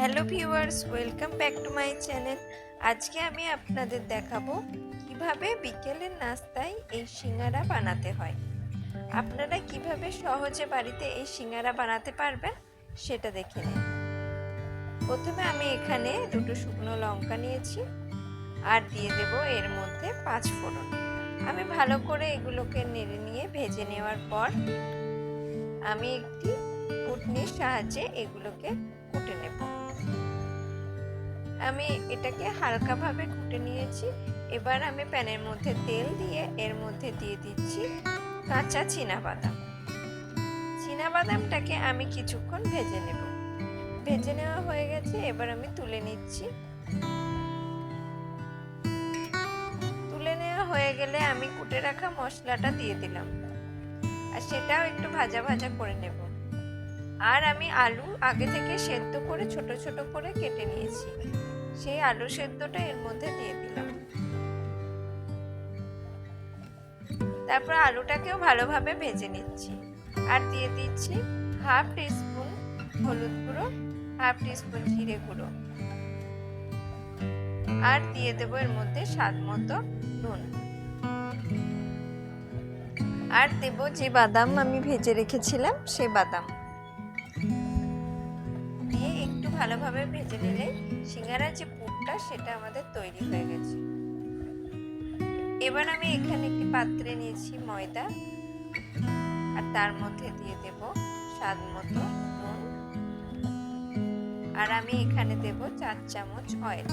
Hello viewers, welcome back to my channel. আজকে আমি আপনাদের দেখাবো কীভাবে বিকেলের নাস্তায় এই সিঙ্গারা বানাতে হয়। আপনারা কীভাবে সহজে বাড়িতে এই সিঙ্গারা বানাতে পারবেন সেটা দেখে নিন। প্রথমে আমি এখানে দুটো শুকনো লঙ্কা নিয়েছি আর দিয়ে দেব এর মধ্যে পাঁচ ফোড়ন। আমি ভালো করে এগুলোকে নেড়ে নিয়ে ভেজে নেওয়ার পর আমি একটি কুটনির সাহায্যে এগুলোকে কুটে নেব। আমি এটাকে হালকাভাবে কুটে নিয়েছি। এবার আমি প্যানের মধ্যে তেল দিয়ে এর মধ্যে দিয়ে দিচ্ছি কাঁচা বাদাম বাদামটাকে আমি কিছুক্ষণ ভেজে নেব। ভেজে নেওয়া হয়ে গেছে, এবার আমি তুলে নিচ্ছি। তুলে নেওয়া হয়ে গেলে আমি কুটে রাখা মশলাটা দিয়ে দিলাম। আর সেটাও একটু ভাজা ভাজা করে নেব। আর আমি আলু আগে থেকে সেদ্ধ করে ছোট ছোট করে কেটে নিয়েছি। সেই আলু সেদ্ধটা এর মধ্যে দিয়ে দিলাম। তারপর আলুটাকেও ভালোভাবে ভেজে নিচ্ছি। আর দিয়ে দিচ্ছি হাফ টিস্পুন হলুদ গুঁড়ো, হাফ টিস্পুন জিরে গুঁড়ো। আর দিয়ে দেবো এর মধ্যে স্বাদ মতো নুন। আর দেব যে বাদাম আমি ভেজে রেখেছিলাম সে বাদাম। ভালোভাবে ভেজে নিলে সিঙ্গারার যে পুরটা সেটা আমাদের তৈরি হয়ে গেছে। এবার আমি এখানে একটি পাত্রে নিয়েছি ময়দা। আর তার মধ্যে দিয়ে দেব স্বাদ মতো নুন। আর আমি এখানে দেব চার চামচ অয়েল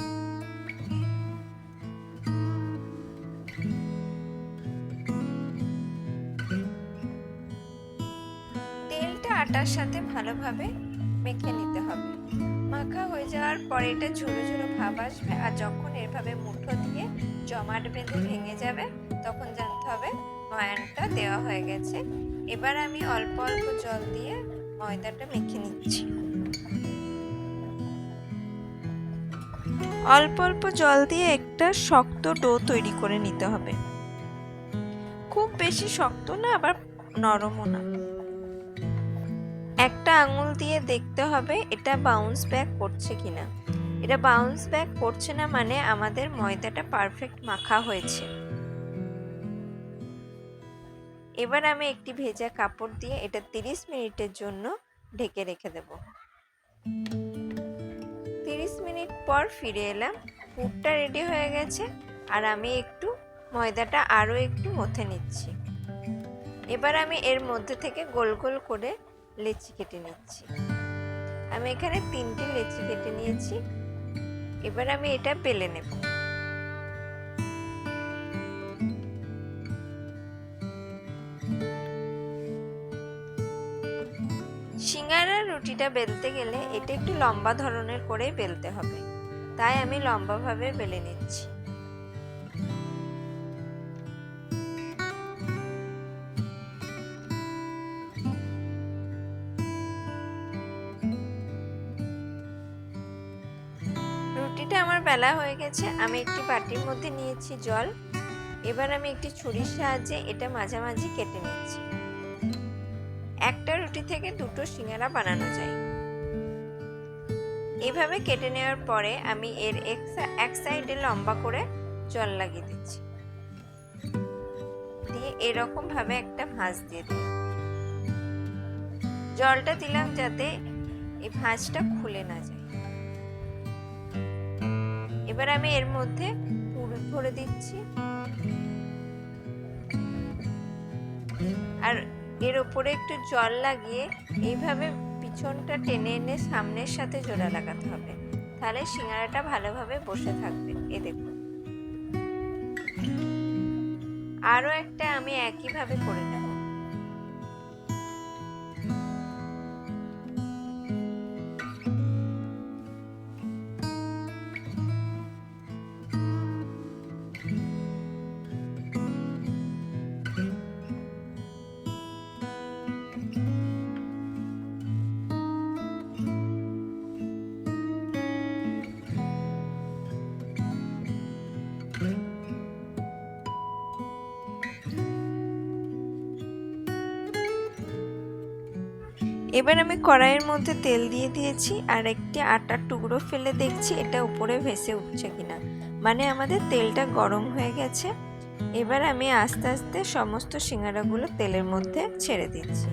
তেলটা আটার সাথে ভালোভাবে মেখে নিতে হবে। মাখা হয়ে যাওয়ার পরে এটা ঝুড়ো ঝুড়ো ভাব আসবে আর যখন এভাবে মুঠো দিয়ে জমাট বেঁধে ভেঙে যাবে, তখন জানতে হবে ময়ানটা দেওয়া হয়ে গেছে। এবার আমি অল্প অল্প জল দিয়ে ময়দাটা মেখে নিচ্ছি। অল্প অল্প জল দিয়ে একটা শক্ত ডো তৈরি করে নিতে হবে। খুব বেশি শক্ত না, আবার নরমও না। একটা আঙুল দিয়ে দেখতে হবে এটা বাউন্স ব্যাক করছে কিনা। এটা বাউন্স ব্যাক করছে না মানে আমাদের ময়দাটা পারফেক্ট মাখা হয়েছে। এবার আমি একটি ভেজা কাপড় দিয়ে এটা 30 মিনিটের জন্য ঢেকে রেখে দেব। 30 মিনিট পর ফিরে এলাম, পুরটা রেডি হয়ে গেছে আর আমি একটু ময়দাটা আরও একটু মথে নিচ্ছি। এবার আমি এর মধ্যে থেকে গোল গোল করে লেচি কেটে নিচ্ছি। আমি এখানে তিনটে লেচি কেটে নিয়েছি। এবার আমি এটা বেলে নেব। সিঙ্গারার রুটিটা বেলতে গেলে এটা একটু লম্বা ধরনের করেই বেলতে হবে। তাই আমি লম্বাভাবে বেলে নিচ্ছি। আমার বেলা হয়ে গেছে, আমি একটি বাটির মধ্যে নিয়েছি জল। এবার আমি একটি ছুরির সাহায্যে এটা মাঝামাঝি কেটে নিচ্ছি। একটা রুটি থেকে দুটো সিঙ্গারা বানানো যায়। এভাবে কেটে নেওয়ার পরে আমি এর এক সাইডে লম্বা করে জল লাগিয়ে দিচ্ছি। দিয়ে এরকম ভাবে একটা ভাঁজ দিয়ে দিই। জলটা দিলাম যাতে এই ভাঁজটা খুলে না যায়। এবার আমি এর মধ্যে পুর ভরে দিচ্ছি। আর এর ওপরে একটু জল লাগিয়ে এইভাবে পিছনটা টেনে এনে সামনের সাথে জোড়া লাগাতে হবে। তাহলে সিঙ্গারাটা ভালোভাবে বসে থাকবে। এ দেখুন। আরও একটা আমি একইভাবে করে নেব। এবার আমি কড়াইয়ের মধ্যে তেল দিয়ে দিয়েছি আর একটি আটার টুকরো ফেলে দেখছি এটা উপরে ভেসে উঠছে কিনা। মানে আমাদের তেলটা গরম হয়ে গেছে। এবার আমি আস্তে আস্তে সমস্ত সিঙ্গারাগুলো তেলের মধ্যে ছেড়ে দিচ্ছি।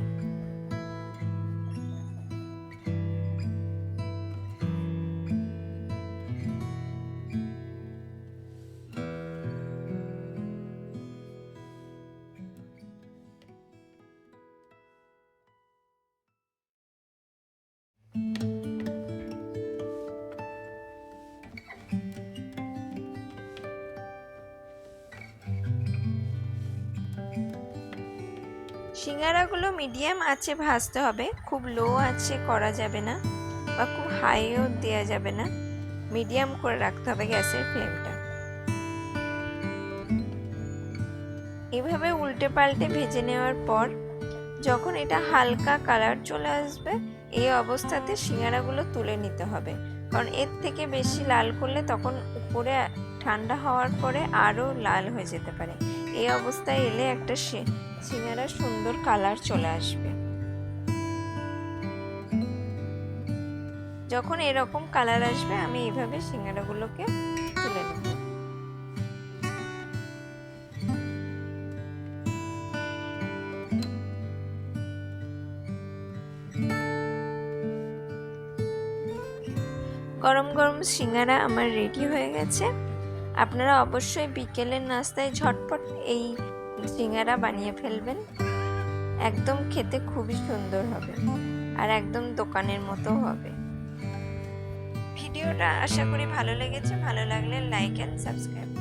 সিঙ্গারাগুলো মিডিয়াম আছে ভাজতে হবে। খুব লো আছে করা যাবে না বা খুব হাইও দেওয়া যাবে না। মিডিয়াম করে রাখতে হবে গ্যাসের ফ্লেমটা। এভাবে উল্টে পাল্টে ভেজে নেওয়ার পর যখন এটা হালকা কালার চলে আসবে, এই অবস্থাতে সিঙ্গারাগুলো তুলে নিতে হবে। কারণ এর থেকে বেশি লাল করলে তখন উপরে ঠান্ডা হওয়ার পরে আরও লাল হয়ে যেতে পারে। এই অবস্থায় এলে একটা সিঙ্গারা সুন্দর কালার চলে আসবে। যখন এরকম কালার আসবে, আমি এইভাবে সিঙ্গারাগুলোকে তুলে নেব। গরম গরম সিঙ্গারা আমার রেডি হয়ে গেছে। আপনারা অবশ্যই বিকেলের নাস্তায় ঝটপট এই সিঙ্গারা বানিয়ে ফেলবেন। একদম খেতে খুবই সুন্দর হবে আর একদম দোকানের মতো হবে। ভিডিওটা আশা করি ভালো লেগেছে। ভালো লাগলে লাইক অ্যান্ড সাবস্ক্রাইব।